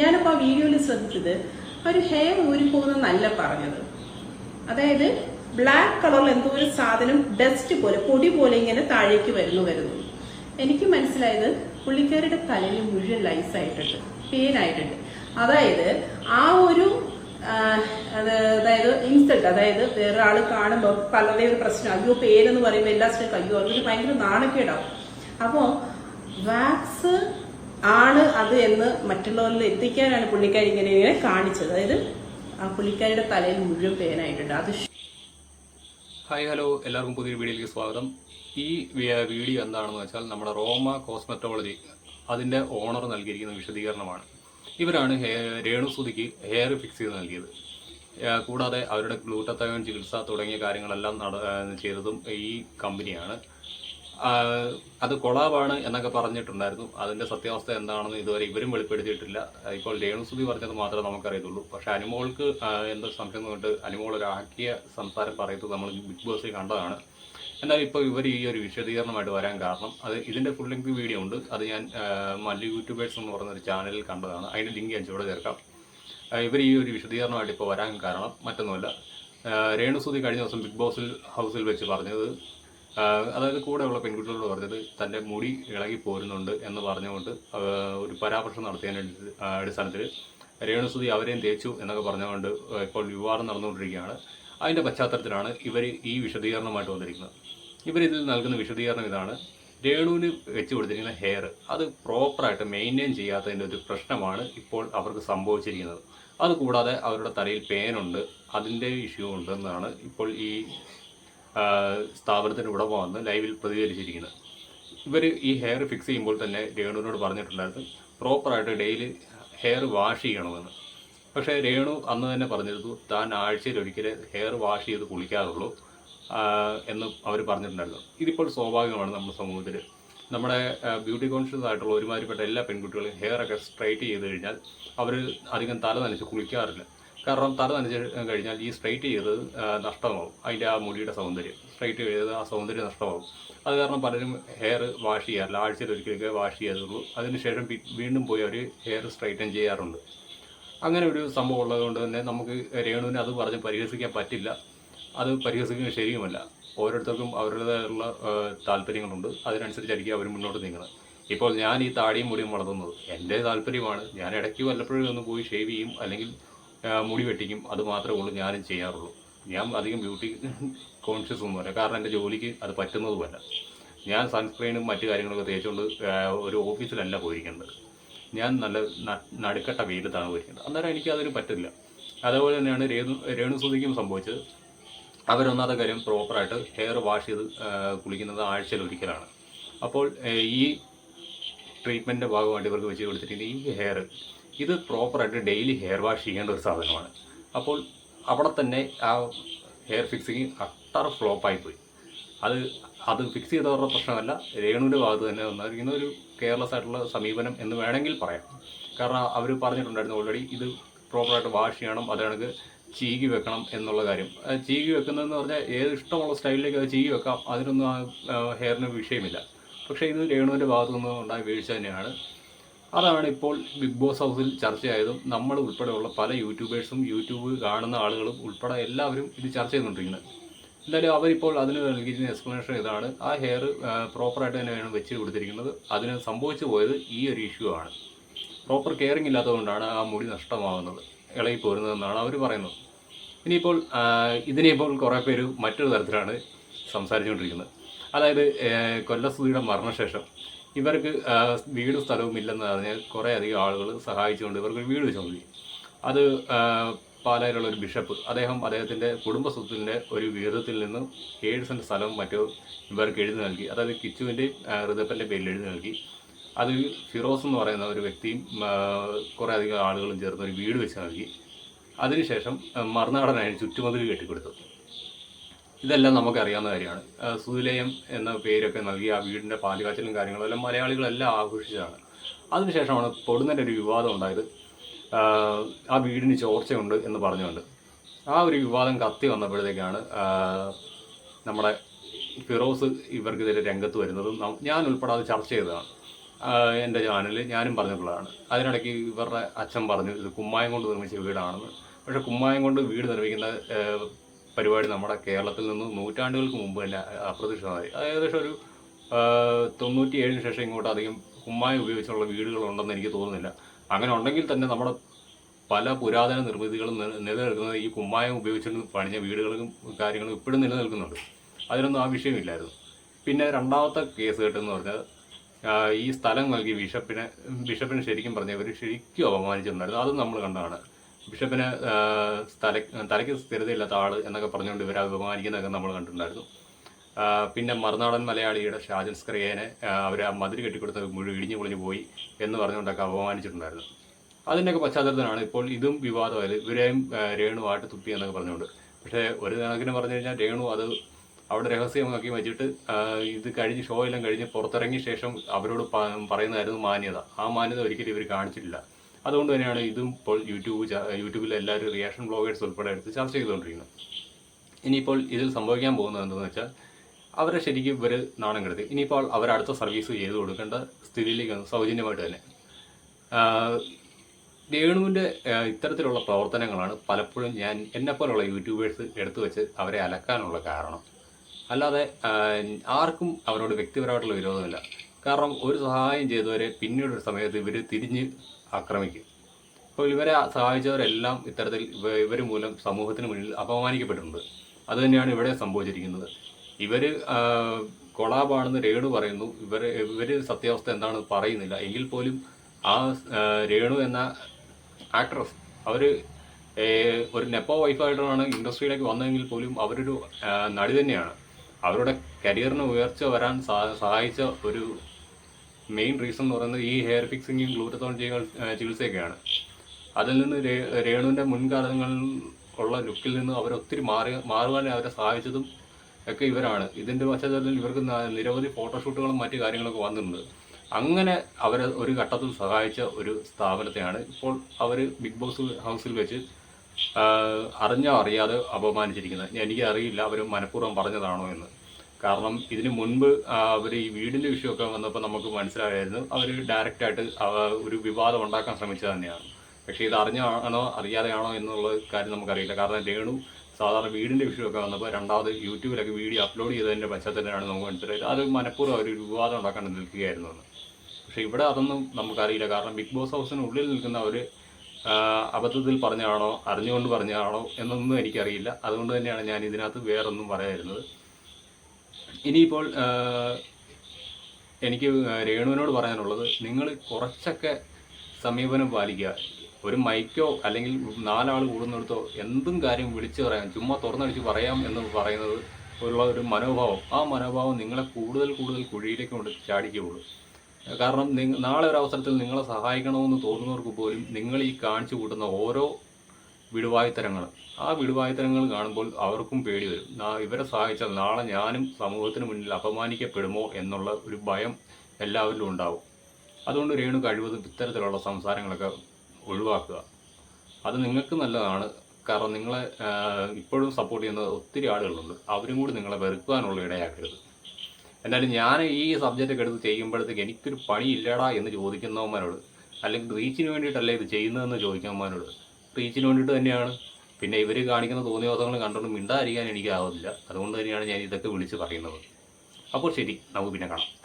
ഞാനിപ്പോൾ ആ വീഡിയോയിൽ ശ്രദ്ധിച്ചത് ഒരു ഹെയർ ഊരിപ്പോകുന്നല്ല പറഞ്ഞത്. അതായത് ബ്ലാക്ക് കളറിൽ എന്തോ ഒരു സാധനം ഡസ്റ്റ് പോലെ പൊടി പോലെ ഇങ്ങനെ താഴേക്ക് വരുന്നു വരുന്നു. എനിക്ക് മനസ്സിലായത് പുള്ളിക്കാരുടെ തലയിൽ മുഴുവൻ ലൈസ് ആയിട്ടുണ്ട് പെയിൻ ആയിട്ടുണ്ട് അതായത് ആ ഒരു അതായത് ഇൻസൾട്ട് അതായത് വേറെ ആൾ കാണുമ്പോൾ പലരുടെ ഒരു പ്രശ്നം അയ്യോ പേരെന്ന് പറയുമ്പോൾ എല്ലാ സ്റ്റേക്കും അയ്യോ അതൊരു ഭയങ്കര നാണക്കേടാവും അപ്പോൾ വാക്സ് ആണ് അത് എന്ന് മറ്റുള്ളവരിൽ എത്തിക്കാനാണ് പുള്ളിക്കാരി ഇങ്ങനെ ഇങ്ങനെ കാണിച്ചത്. അതായത് ആ പുള്ളിക്കാരിയുടെ തലയിൽ മുഴുവൻ പേനായിട്ടുണ്ട് അത് ഹായ് ഹലോ എല്ലാവർക്കും പുതിയൊരു വീഡിയോയിലേക്ക് സ്വാഗതം. ഈ വീഡിയോ എന്താണെന്ന് വെച്ചാൽ നമ്മുടെ റോമ കോസ്മെറ്റോളജി അതിന്റെ ഓണർ നൽകിയിരിക്കുന്ന വിശദീകരണമാണ്. ഇവരാണ് രേണു രേണുസുതിക്ക് ഹെയർ ഫിക്സ് ചെയ്ത് നൽകിയത്. കൂടാതെ അവരുടെ ഗ്ലൂട്ടത്തയോൺ ചികിത്സ തുടങ്ങിയ കാര്യങ്ങളെല്ലാം നട ചെയ്തതും ഈ കമ്പനിയാണ് അത് കൊളാബാണ് എന്നൊക്കെ പറഞ്ഞിട്ടുണ്ടായിരുന്നു. അതിന്റെ സത്യാവസ്ഥ എന്താണെന്ന് ഇതുവരെ ഇവരും വെളിപ്പെടുത്തിയിട്ടില്ല. ഇപ്പോൾ രേണുസുതി പറഞ്ഞത് മാത്രമേ നമുക്കറിയത്തുള്ളൂ. പക്ഷെ അനുമോൾക്ക് എന്തോ സംശയം കൊണ്ട് അനുമോൾ ഒരു ആക്കിയ സംസാരം പറയുന്നത് നമ്മൾ ബിഗ് ബോസിൽ കണ്ടതാണ്. എന്നാൽ ഇപ്പോൾ ഇവർ ഈ ഒരു വിശദീകരണമായിട്ട് വരാൻ കാരണം അത് ഇതിന്റെ ഫുൾ ലെങ്ത് വീഡിയോ ഉണ്ട്. അത് ഞാൻ മല്ലി യൂട്യൂബേഴ്സ് എന്ന് പറയുന്ന ഒരു ചാനലിൽ കണ്ടതാണ്. അതിന്റെ ലിങ്ക് ഞാൻ ചുവടെ ചേർക്കാം. ഇവർ ഈ ഒരു വിശദീകരണമായിട്ട് ഇപ്പോൾ വരാൻ കാരണം മറ്റൊന്നുമല്ല. രേണുസുതി കഴിഞ്ഞ ദിവസം ബിഗ് ബോസിൽ ഹൗസിൽ വെച്ച് പറഞ്ഞത് അതായത് കൂടെയുള്ള പെൺകുട്ടികളോട് പറഞ്ഞത് തന്റെ മുടി ഇളകി പോരുന്നുണ്ട് എന്ന് പറഞ്ഞുകൊണ്ട് ഒരു പരാമർശം നടത്തിയതിന് അടിസ്ഥാനത്തിൽ രേണുസുതി അവരെയും തേച്ചു എന്നൊക്കെ പറഞ്ഞുകൊണ്ട് ഇപ്പോൾ വിവാദം നടന്നുകൊണ്ടിരിക്കുകയാണ്. അതിന്റെ പശ്ചാത്തലത്തിലാണ് ഇവർ ഈ വിശദീകരണമായിട്ട് വന്നിരിക്കുന്നത്. ഇവരിതിൽ നൽകുന്ന വിശദീകരണം ഇതാണ്. രേണുവിന് വെച്ച് കൊടുത്തിരിക്കുന്ന ഹെയർ അത് പ്രോപ്പറായിട്ട് മെയിന്റെയിൻ ചെയ്യാത്തതിന്റെ ഒരു പ്രശ്നമാണ് ഇപ്പോൾ അവർക്ക് സംഭവിച്ചിരിക്കുന്നത്. അതുകൂടാതെ അവരുടെ തലയിൽ പേനുണ്ട് അതിന്റെ ഇഷ്യൂ ഉണ്ടെന്നാണ് ഇപ്പോൾ ഈ ആ, സ്ഥാപനത്തിന് ഉടമ വന്ന് ലൈവിൽ പ്രതികരിച്ചിരിക്കുന്നത് ഇവർ ഈ ഹെയർ ഫിക്സ് ചെയ്യുമ്പോൾ തന്നെ രേണുവിനോട് പറഞ്ഞിട്ടുണ്ടായിരുന്നു പ്രോപ്പറായിട്ട് ഡെയിലി ഹെയർ വാഷ് ചെയ്യണമെന്ന്. പക്ഷേ രേണു അന്ന് തന്നെ പറഞ്ഞിരുന്നു താൻ ആഴ്ചയിൽ ഒരിക്കലേ ഹെയർ വാഷ് ചെയ്ത് കുളിക്കാറുള്ളൂ എന്ന് അവർ പറഞ്ഞിട്ടുണ്ടായിരുന്നു. ഇതിപ്പോൾ സ്വാഭാവികമാണ് നമ്മുടെ സമൂഹത്തിൽ നമ്മുടെ ബ്യൂട്ടി കോൺഷ്യസ് ആയിട്ടുള്ള ഒരുമാതിരിപ്പെട്ട എല്ലാ പെൺകുട്ടികളും ഹെയർ ഒക്കെ സ്ട്രൈറ്റ് ചെയ്ത് കഴിഞ്ഞാൽ അവർ അധികം തല നനച്ച് കുളിക്കാറില്ല. കാരണം തല നനച്ച് കഴിഞ്ഞാൽ ഈ സ്ട്രൈറ്റ് ചെയ്തത് ആ, നഷ്ടമാവും. അതിന്റെ ആ മുടിയുടെ സൗന്ദര്യം. സ്ട്രൈറ്റ് ചെയ്തത് ആ സൗന്ദര്യം നഷ്ടമാവും. അത് കാരണം പലരും ഹെയർ വാഷ് ചെയ്യാറില്ല. ആഴ്ചയിൽ ഒരിക്കലൊക്കെ വാഷ് ചെയ്യാറുള്ളൂ. അതിനുശേഷം വീണ്ടും പോയി അവർ ഹെയർ സ്ട്രൈറ്റൻ ചെയ്യാറുണ്ട്. അങ്ങനെ ഒരു സംഭവം ഉള്ളതുകൊണ്ട് തന്നെ നമുക്ക് രേണുവിനെ അത് പറഞ്ഞ് പരിഹസിക്കാൻ പറ്റില്ല. അത് പരിഹസിക്കുന്നത് ശരിയുമല്ല. ഓരോരുത്തർക്കും അവരുടേതായുള്ള താല്പര്യങ്ങളുണ്ട്. അതിനനുസരിച്ചായിരിക്കും അവർ മുന്നോട്ട് നീങ്ങുന്നത്. ഇപ്പോൾ ഞാൻ ഈ താടിയും മുടിയും വളർത്തുന്നത്. എന്റെ താല്പര്യമാണ്. ഞാൻ ഇടയ്ക്ക് വല്ലപ്പോഴും ഒന്ന് പോയി ഷേവ് ചെയ്യും. അല്ലെങ്കിൽ മുടി വെട്ടിക്കും. അത് മാത്രമേ ഉള്ളൂ ഞാനും ചെയ്യാറുള്ളൂ. ഞാൻ അധികം ബ്യൂട്ടി കോൺഷ്യസ് ഒന്നുമല്ല കാരണം എന്റെ ജോലിക്ക് അത് പറ്റുന്നതുമല്ല. ഞാൻ സൺസ്ക്രീനും മറ്റു കാര്യങ്ങളൊക്കെ തേച്ചുകൊണ്ട് ഒരു ഓഫീസിലല്ല പോയിരിക്കുന്നത്. ഞാൻ നല്ല നടുക്കട്ട വെയിലത്താണ് പോയിരിക്കുന്നത്. അന്നേരം എനിക്ക് അതിന് പറ്റില്ല. അതേപോലെ തന്നെയാണ് രേണു രേണുസുതിക്കും സംഭവിച്ചത്. അവരൊന്നാമത്തെ കാര്യം പ്രോപ്പറായിട്ട് ഹെയർ വാഷ് ചെയ്ത് കുളിക്കുന്നത് ആഴ്ചയിൽ ഒരിക്കലാണ്. അപ്പോൾ ഈ ട്രീറ്റ്മെന്റിന്റെ ഭാഗമായിട്ട് ഇവർക്ക് വെച്ച് കൊടുത്തിട്ടുണ്ട് ഈ ഹെയർ ഇത് പ്രോപ്പറായിട്ട് ഡെയിലി ഹെയർ വാഷ് ചെയ്യേണ്ട ഒരു സാധനമാണ്. അപ്പോൾ അവിടെ തന്നെ ആ ഹെയർ ഫിക്സിങ് അട്ടർ ഫ്ലോപ്പായി പോയി. അത് അത് ഫിക്സ് ചെയ്തവരുടെ പ്രശ്നമല്ല രേണുവിന്റെ ഭാഗത്ത് തന്നെ വന്നിരിക്കുന്ന ഒരു കെയർലെസ് ആയിട്ടുള്ള സമീപനം എന്ന് വേണമെങ്കിൽ പറയാം. കാരണം അവർ പറഞ്ഞിട്ടുണ്ടായിരുന്നു ഓൾറെഡി ഇത് പ്രോപ്പറായിട്ട് വാഷ് ചെയ്യണം അത് കണക്ക് ചീകി വെക്കണം എന്നുള്ള കാര്യം. ചീകി വെക്കുന്നതെന്ന് പറഞ്ഞാൽ ഏത് ഇഷ്ടമുള്ള സ്റ്റൈലിലേക്ക് അത് ചീകി വെക്കാം അതിനൊന്നും ഹെയറിന് വിഷയമില്ല. പക്ഷേ ഇത് രേണുവിന്റെ ഭാഗത്തുനിന്ന് ഉണ്ടായ വീഴ്ച തന്നെയാണ്. അതാണ് ഇപ്പോൾ ബിഗ് ബോസ് ഹൗസിൽ ചർച്ചയായതും നമ്മൾ ഉൾപ്പെടെയുള്ള പല യൂട്യൂബേഴ്സും യൂട്യൂബ് കാണുന്ന ആളുകളും ഉൾപ്പെടെ എല്ലാവരും ഇത് ചർച്ച ചെയ്തുകൊണ്ടിരിക്കുന്നത്. എന്തായാലും അവരിപ്പോൾ അതിന് നൽകിയിരിക്കുന്ന എക്സ്പ്ലനേഷൻ ഇതാണ്. ആ ഹെയർ പ്രോപ്പറായിട്ട് തന്നെയാണ് വെച്ച് കൊടുത്തിരിക്കുന്നത്. അതിന് സംഭവിച്ചു പോയത് ഈ ഒരു ഇഷ്യൂ ആണ്. പ്രോപ്പർ കെയറിങ് ഇല്ലാത്തതുകൊണ്ടാണ് ആ മുടി നഷ്ടമാകുന്നത്. ഇളകി പോരുന്നതെന്നാണ് അവർ പറയുന്നത്. ഇനിയിപ്പോൾ ഇതിനിപ്പോൾ കുറേ പേര് മറ്റൊരു തരത്തിലാണ് സംസാരിച്ചുകൊണ്ടിരിക്കുന്നത്. അതായത് കൊല്ലസുതിയുടെ മരണശേഷം ഇവർക്ക് വീടും സ്ഥലവും ഇല്ലെന്ന് പറഞ്ഞാൽ കുറേ അധികം ആളുകൾ സഹായിച്ചുകൊണ്ട് ഇവർക്ക് ഒരു വീട് വെച്ച് നൽകി അത് പാലായിലുള്ള ഒരു ബിഷപ്പ് അദ്ദേഹം അദ്ദേഹത്തിന്റെ കുടുംബ സ്വത്തിന്റെ ഒരു വിഹിതത്തിൽ നിന്ന് ഏഴ് സെന്റ് സ്ഥലവും മറ്റോ ഇവർക്ക് എഴുതി നൽകി. അതായത് കിച്ചുവിന്റെ ഋതപ്പന്റെ പേരിൽ എഴുതി നൽകി. അത് ഫിറോസ് എന്ന് പറയുന്ന ഒരു വ്യക്തിയും ആ, കുറേ അധികം ആളുകളും ചേർന്ന് ഒരു വീട് വെച്ച് നൽകി. അതിനുശേഷം മറുനാടനായി ചുറ്റുമതിൽ കെട്ടിക്കൊടുത്തു. ഇതെല്ലാം നമുക്കറിയാവുന്ന കാര്യമാണ്. ആ, സുതിലയം എന്ന പേരൊക്കെ നൽകി ആ വീടിന്റെ പാലുകാച്ചലും കാര്യങ്ങളും എല്ലാം മലയാളികളെല്ലാം ആഘോഷിച്ചതാണ്. അതിനുശേഷമാണ് പൊടുന്നതിന്റെ ഒരു വിവാദം ഉണ്ടായത്. ആ, വീടിന് ചോർച്ചയുണ്ട് എന്ന് പറഞ്ഞുകൊണ്ട്. ആ ഒരു വിവാദം കത്തി വന്നപ്പോഴത്തേക്കാണ് നമ്മുടെ ഫിറോസ് ഇവർക്കെതിരെ രംഗത്ത് വരുന്നതും ഞാൻ ഉൾപ്പെടെ അത് ചർച്ച ചെയ്തതാണ്. എന്റെ ചാനലിൽ ഞാനും പറഞ്ഞിട്ടുള്ളതാണ്. അതിനിടയ്ക്ക് ഇവരുടെ അച്ഛൻ പറഞ്ഞു ഇത് കുമ്മായം കൊണ്ട് നിർമ്മിച്ച വീടാണെന്ന്. പക്ഷേ കുമ്മായം കൊണ്ട് വീട് നിർമ്മിക്കുന്ന പരിപാടി നമ്മുടെ കേരളത്തിൽ നിന്ന് നൂറ്റാണ്ടുകൾക്ക് മുമ്പ് തന്നെ അപ്രത്യക്ഷമായി ഏകദേശം ഒരു തൊണ്ണൂറ്റിയേഴിന് ശേഷം ഇങ്ങോട്ട് അധികം കുമ്മായി ഉപയോഗിച്ചുള്ള വീടുകളുണ്ടെന്ന് എനിക്ക് തോന്നുന്നില്ല. അങ്ങനെ ഉണ്ടെങ്കിൽ തന്നെ നമ്മുടെ പല പുരാതന നിർമ്മിതികളും നില- നിലനിൽക്കുന്നത് ഈ കുമ്മായം ഉപയോഗിച്ചുകൊണ്ട് പണിഞ്ഞ വീടുകളും കാര്യങ്ങളും ഇപ്പോഴും നിലനിൽക്കുന്നുണ്ട്. അതിനൊന്നും ആ വിഷയമില്ലായിരുന്നു പിന്നെ രണ്ടാമത്തെ കേസ് കേട്ടെന്ന് പറഞ്ഞാൽ ഈ സ്ഥലം നൽകി ബിഷപ്പിനെ ബിഷപ്പിനെ ശരിക്കും പറഞ്ഞ ഇവർ ശരിക്കും അപമാനിച്ചിട്ടുണ്ടായിരുന്നു. അതും നമ്മൾ കണ്ടതാണ്. ബിഷപ്പിന് തല തലയ്ക്ക് സ്ഥിരതയില്ലാത്ത ആൾ എന്നൊക്കെ പറഞ്ഞുകൊണ്ട് ഇവരെ അപമാനിക്കുന്നതൊക്കെ നമ്മൾ കണ്ടിട്ടുണ്ടായിരുന്നു. പിന്നെ മറുനാടൻ മലയാളിയുടെ ഷാജൻ സ്ക്രിയേനെ അവർ ആ മതിരി കെട്ടിക്കൊടുത്ത് മുഴുവൻ ഇടിഞ്ഞു പൊളിഞ്ഞു പോയി എന്ന് പറഞ്ഞുകൊണ്ടൊക്കെ അപമാനിച്ചിട്ടുണ്ടായിരുന്നു. അതിന്റെയൊക്കെ പശ്ചാത്തലത്തിലാണ് ഇപ്പോൾ ഇതും വിവാദമായത് ഇവരെയും രേണുവായിട്ട് തുപ്പി എന്നൊക്കെ പറഞ്ഞുകൊണ്ട്. പക്ഷേ ഒരു കണക്കിന് പറഞ്ഞു കഴിഞ്ഞാൽ രേണു അത് അവിടെ രഹസ്യമാക്കി വെച്ചിട്ട് ഇത് കഴിഞ്ഞ് ഷോ എല്ലാം കഴിഞ്ഞ് പുറത്തിറങ്ങിയ ശേഷം അവരോട് പറയുന്നതായിരുന്നു മാന്യത. ആ മാന്യത ഒരിക്കലും ഇവർ കാണിച്ചിട്ടില്ല. അതുകൊണ്ട് തന്നെയാണ് ഇതും ഇപ്പോൾ യൂട്യൂബ് യൂട്യൂബിൽ എല്ലാവരും റിയാക്ഷൻ ബ്ലോഗേഴ്സ് ഉൾപ്പെടെ എടുത്ത് ചർച്ച ചെയ്തുകൊണ്ടിരിക്കുന്നത്. ഇനിയിപ്പോൾ ഇതിൽ സംഭവിക്കാൻ പോകുന്നത് എന്തെന്ന് വെച്ചാൽ അവരെ ശരിക്കും ഇവർ നാണം കെടുത്തി. ഇനിയിപ്പോൾ അവർ അടുത്ത സർവീസ് ചെയ്ത് കൊടുക്കേണ്ട സ്ഥിതിയിലേക്ക് വന്നു. സൗജന്യമായിട്ട് തന്നെ. രേണുവിന്റെ ഇത്തരത്തിലുള്ള പ്രവർത്തനങ്ങളാണ് പലപ്പോഴും ഞാൻ എന്നെപ്പോലുള്ള യൂട്യൂബേഴ്സ് എടുത്തു വെച്ച് അവരെ അലക്കാനുള്ള കാരണം. അല്ലാതെ ആർക്കും അവരോട് വ്യക്തിപരമായിട്ടുള്ള വിരോധമില്ല. കാരണം ഒരു സഹായം ചെയ്തവരെ പിന്നീട് ഒരു സമയത്ത് ഇവർ തിരിഞ്ഞ് ആക്രമിക്കും. അപ്പോൾ ഇവരെ സഹായിച്ചവരെല്ലാം ഇത്തരത്തിൽ ഇവർ മൂലം സമൂഹത്തിന് മുന്നിൽ അപമാനിക്കപ്പെട്ടിട്ടുണ്ട്. അതുതന്നെയാണ് ഇവിടെ സംഭവിച്ചിരിക്കുന്നത്. ഇവർ കൊളാബാണെന്ന് രേണു പറയുന്നു. ഇവർ ഇവർ സത്യാവസ്ഥ എന്താണെന്ന് പറയുന്നില്ല. എങ്കിൽ പോലും ആ, രേണു എന്ന ആക്ട്രസ് അവർ ഒരു നെപ്പോ വൈഫായിട്ടാണ് ഇൻഡസ്ട്രിയിലേക്ക് വന്നതെങ്കിൽ പോലും അവരൊരു നടി തന്നെയാണ്. അവരുടെ കരിയറിന് ഉയർച്ച വരാൻ സഹായിച്ച ഒരു മെയിൻ റീസൺ എന്ന് പറയുന്നത് ഈ ഹെയർ ഫിക്സിങ്ങും ഗ്ലൂട്ടത്തോൺ ചികിത്സയൊക്കെയാണ്. അതിൽ നിന്ന് രേണുവിന്റെ മുൻകാലങ്ങളിൽ ഉള്ള ലുക്കിൽ നിന്ന് അവർ ഒത്തിരി മാറി മാറുവാൻ അവരെ സഹായിച്ചതും ഒക്കെ ഇവരാണ്. ഇതിന്റെ പശ്ചാത്തലത്തിൽ ഇവർക്ക് നിരവധി ഫോട്ടോഷൂട്ടുകളും മറ്റു കാര്യങ്ങളൊക്കെ വന്നിട്ടുണ്ട്. അങ്ങനെ അവരെ ഒരു ഘട്ടത്തിൽ സഹായിച്ച ഒരു സ്ഥാപനത്തെയാണ് ഇപ്പോൾ അവർ ബിഗ് ബോസ് ഹൗസിൽ വെച്ച് അറിഞ്ഞോ അറിയാതെ അപമാനിച്ചിരിക്കുന്നത്. എനിക്ക് അറിയില്ല അവർ മനഃപൂർവം പറഞ്ഞതാണോ എന്ന്. കാരണം ഇതിനു മുൻപ് അവർ ഈ വീടിന്റെ വിഷയമൊക്കെ വന്നപ്പോൾ നമുക്ക് മനസ്സിലായായിരുന്നു. അവർ ഡയറക്റ്റായിട്ട് ഒരു വിവാദം ഉണ്ടാക്കാൻ ശ്രമിച്ചത് തന്നെയാണ്. പക്ഷേ ഇത് അറിഞ്ഞാണോ അറിയാതെയാണോ എന്നുള്ള കാര്യം നമുക്കറിയില്ല. കാരണം രേണു സാധാരണ വീടിന്റെ വിഷയമൊക്കെ വന്നപ്പോൾ രണ്ടാമത് യൂട്യൂബിലൊക്കെ വീഡിയോ അപ്ലോഡ് ചെയ്തതിന്റെ പശ്ചാത്തലത്തിലാണ് നമുക്ക് മനസ്സിലായത്. അത് മനഃപൂർവം അവർ വിവാദം ഉണ്ടാക്കാൻ നിൽക്കുകയായിരുന്നു പക്ഷേ ഇവിടെ അതൊന്നും നമുക്കറിയില്ല. കാരണം ബിഗ് ബോസ് ഹൗസിനുള്ളിൽ നിൽക്കുന്ന അവർ അബദ്ധത്തിൽ പറഞ്ഞാണോ അറിഞ്ഞുകൊണ്ട് പറഞ്ഞാണോ എന്നൊന്നും എനിക്കറിയില്ല. അതുകൊണ്ട് തന്നെയാണ് ഞാൻ ഇതിനകത്ത് വേറൊന്നും പറയാതിരുന്നത്. ഇനിയിപ്പോൾ എനിക്ക് രേണുവിനോട് പറയാനുള്ളത് നിങ്ങൾ കുറച്ചൊക്കെ സമീപനം പാലിക്കുക. ഒരു മൈക്കോ അല്ലെങ്കിൽ നാലാൾ കൂടുന്നിടത്തോ എന്തും കാര്യം വിളിച്ചു പറയാം. ചുമ്മാ തുറന്നടിച്ച് പറയാം എന്ന് പറയുന്നത് ഉള്ള ഒരു മനോഭാവം. ആ മനോഭാവം നിങ്ങളെ കൂടുതൽ കൂടുതൽ കുഴിയിലേക്ക് കൊണ്ട് ചാടിക്കുകയുള്ളൂ കാരണം നാളെ ഒരു അവസരത്തിൽ നിങ്ങളെ സഹായിക്കണമെന്ന് തോന്നുന്നവർക്ക് പോലും നിങ്ങൾ ഈ കാണിച്ചു കൂട്ടുന്ന ഓരോ വിടുവായുത്തരങ്ങൾ. ആ വിടുവായുത്തരങ്ങൾ കാണുമ്പോൾ അവർക്കും പേടി വരും. ഇവരെ സഹായിച്ചാൽ നാളെ ഞാനും സമൂഹത്തിന് മുന്നിൽ അപമാനിക്കപ്പെടുമോ എന്നുള്ള ഒരു ഭയം എല്ലാവരിലും ഉണ്ടാവും. അതുകൊണ്ട് രേണു കഴിവതും ഇത്തരത്തിലുള്ള സംസാരങ്ങളൊക്കെ ഒഴിവാക്കുക. അത് നിങ്ങൾക്ക് നല്ലതാണ്. കാരണം നിങ്ങളെ ഇപ്പോഴും സപ്പോർട്ട് ചെയ്യുന്ന ഒത്തിരി ആളുകളുണ്ട്. അവരും കൂടി നിങ്ങളെ വെറുക്കാനുള്ള ഇടയാക്കരുത്. എന്നാലും ഞാൻ ഈ സബ്ജക്റ്റൊക്കെ എടുത്ത് ചെയ്യുമ്പോഴത്തേക്ക് എനിക്കൊരു പണിയില്ലടാ എന്ന് ചോദിക്കുന്നവന്മാരോട് അല്ലെങ്കിൽ റീച്ചിന് വേണ്ടിയിട്ടല്ലേ ഇത് ചെയ്യുന്നതെന്ന് ചോദിക്കുന്നവന്മാരോട് റീച്ചിന് വേണ്ടിയിട്ട് തന്നെയാണ്. പിന്നെ ഇവർ കാണിക്കുന്ന തോന്നിയോസങ്ങൾ കണ്ടുകൊണ്ട് മിണ്ടാതിരിക്കാൻ എനിക്കാവില്ല അതുകൊണ്ട് തന്നെയാണ് ഞാൻ ഇതൊക്കെ വിളിച്ച് പറയുന്നത്. അപ്പോൾ ശരി നമുക്ക് പിന്നെ കാണാം.